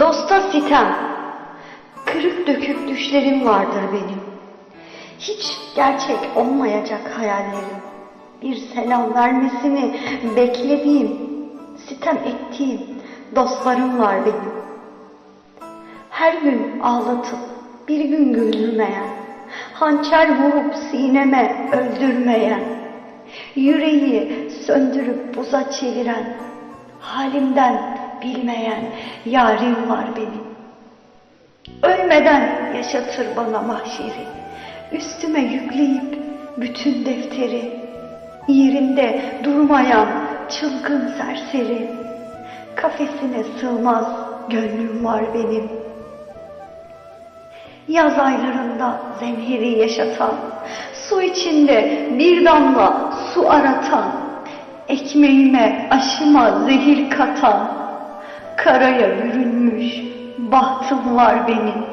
Dosta sitem, kırık dökük düşlerim vardır benim. Hiç gerçek olmayacak hayallerim. Bir selam vermesini beklediğim, sitem ettiğim dostlarım var benim. Her gün ağlatıp bir gün güldürmeyen, hançer vurup sineme öldürmeyen, yüreği söndürüp buza çeviren, halimden bilmeyen yarim var benim. Ölmeden yaşatır bana mahşeri, üstüme yükleyip bütün defteri, yerinde durmayan çılgın serseri, kafesine sığmaz gönlüm var benim. Yaz aylarında zemheri yaşatan, su içinde bir damla su aratan, ekmeğime aşıma zehir katan, karaya bürünmüş bahtım var benim.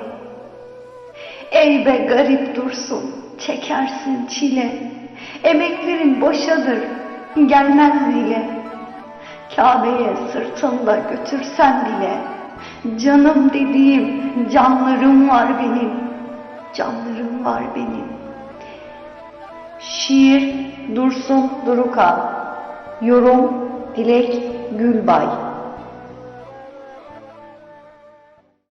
Ey be garip dursun, çekersin çile, emeklerin boşadır, gelmez bile. Kabe'ye sırtında götürsen bile, canım dediğim canlarım var benim, canlarım var benim. Şiir Dursun Durukan Yorum Dilek Gülbay